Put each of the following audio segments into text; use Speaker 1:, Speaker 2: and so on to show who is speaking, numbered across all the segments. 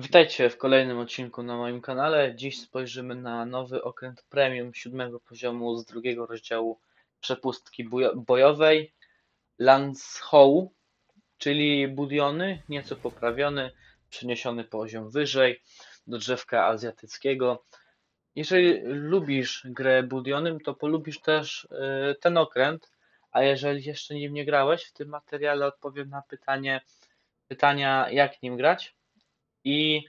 Speaker 1: Witajcie w kolejnym odcinku na moim kanale. Dziś spojrzymy na nowy okręt premium siódmego poziomu z drugiego rozdziału przepustki bojowej Lance Howe, czyli budiony, nieco poprawiony, przeniesiony poziom wyżej do drzewka azjatyckiego. Jeżeli lubisz grę budionym, to polubisz też y, ten okręt, a jeżeli jeszcze nim nie grałeś, w tym materiale odpowiem na pytanie, pytania jak nim grać i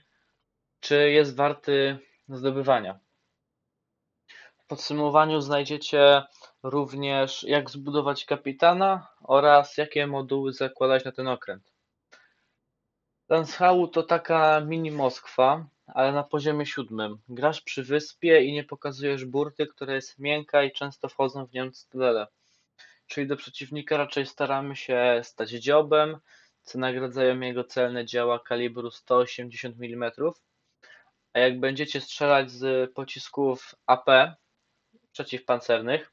Speaker 1: czy jest warty zdobywania. W podsumowaniu znajdziecie również jak zbudować kapitana oraz jakie moduły zakładać na ten okręt. Lanshau to taka mini Moskwa, ale na poziomie siódmym. Grasz przy wyspie i nie pokazujesz burty, która jest miękka i często wchodzą w nią cytadele. Czyli do przeciwnika raczej staramy się stać dziobem, co nagradzają jego celne działa kalibru 180 mm. A jak będziecie strzelać z pocisków AP przeciwpancernych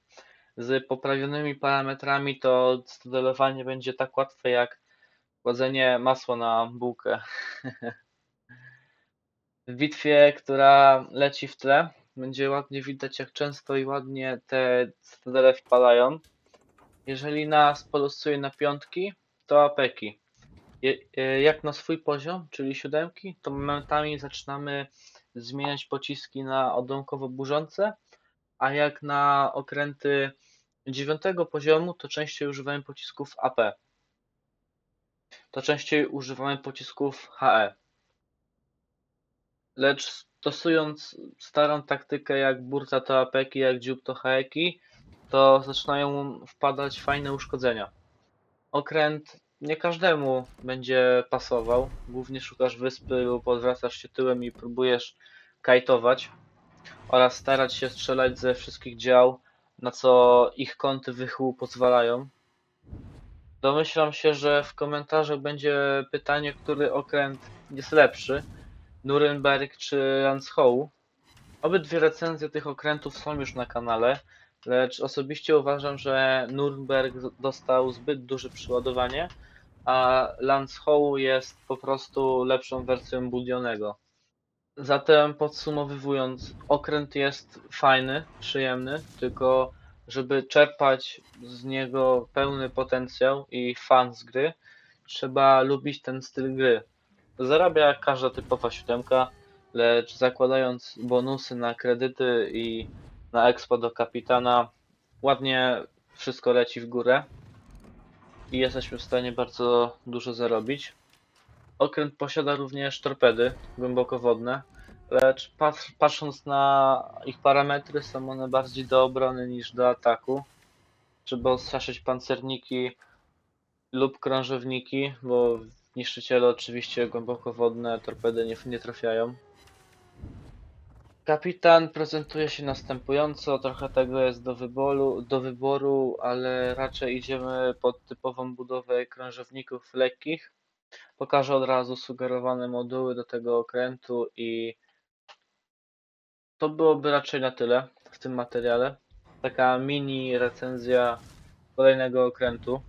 Speaker 1: z poprawionymi parametrami, to cytadelowanie będzie tak łatwe jak kładzenie masła na bułkę. W bitwie, która leci w tle, będzie ładnie widać, jak często i ładnie te cytadele wpadają. Jeżeli nas polosuje na piątki, to apeki. E, Jak na swój poziom, czyli siódemki, to momentami zaczynamy zmieniać pociski na odłamkowo burzące, a jak na okręty dziewiątego poziomu, to częściej używamy pocisków AP. To częściej używamy pocisków HE. Lecz stosując starą taktykę jak burta to apeki, jak dziób to haeki, to zaczynają wpadać fajne uszkodzenia. Okręt nie każdemu będzie pasował. Głównie szukasz wyspy lub odwracasz się tyłem i próbujesz kajtować oraz starać się strzelać ze wszystkich dział, na co ich kąty wychyłu pozwalają. Domyślam się, że w komentarzach będzie pytanie, który okręt jest lepszy, Nuremberg czy Landshow. Obydwie recenzje tych okrętów są już na kanale, lecz osobiście uważam, że Nuremberg dostał zbyt duże przeładowanie, a Landshow jest po prostu lepszą wersją budionego. Zatem podsumowując, okręt jest fajny, przyjemny, tylko żeby czerpać z niego pełny potencjał i fan z gry, trzeba lubić ten styl gry. Zarabia jak każda typowa siódemka, lecz zakładając bonusy na kredyty i na expo do kapitana, ładnie wszystko leci w górę i jesteśmy w stanie bardzo dużo zarobić. Okręt posiada również torpedy głębokowodne, lecz pat- patrząc na ich parametry, są one bardziej do obrony niż do ataku. Trzeba odstraszyć pancerniki lub krążowniki, bo niszczyciele oczywiście głębokowodne torpedy nie, nie trafiają. Kapitan prezentuje się następująco, trochę tego jest do wyboru, do wyboru, ale raczej idziemy pod typową budowę krążowników lekkich. Pokażę od razu sugerowane moduły do tego okrętu i to byłoby raczej na tyle w tym materiale. Taka mini recenzja kolejnego okrętu.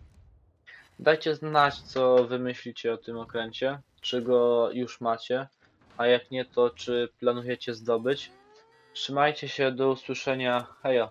Speaker 1: Dajcie znać, co wy myślicie o tym okręcie, czy go już macie, a jak nie, to czy planujecie zdobyć. Trzymajcie się, do usłyszenia, hejo.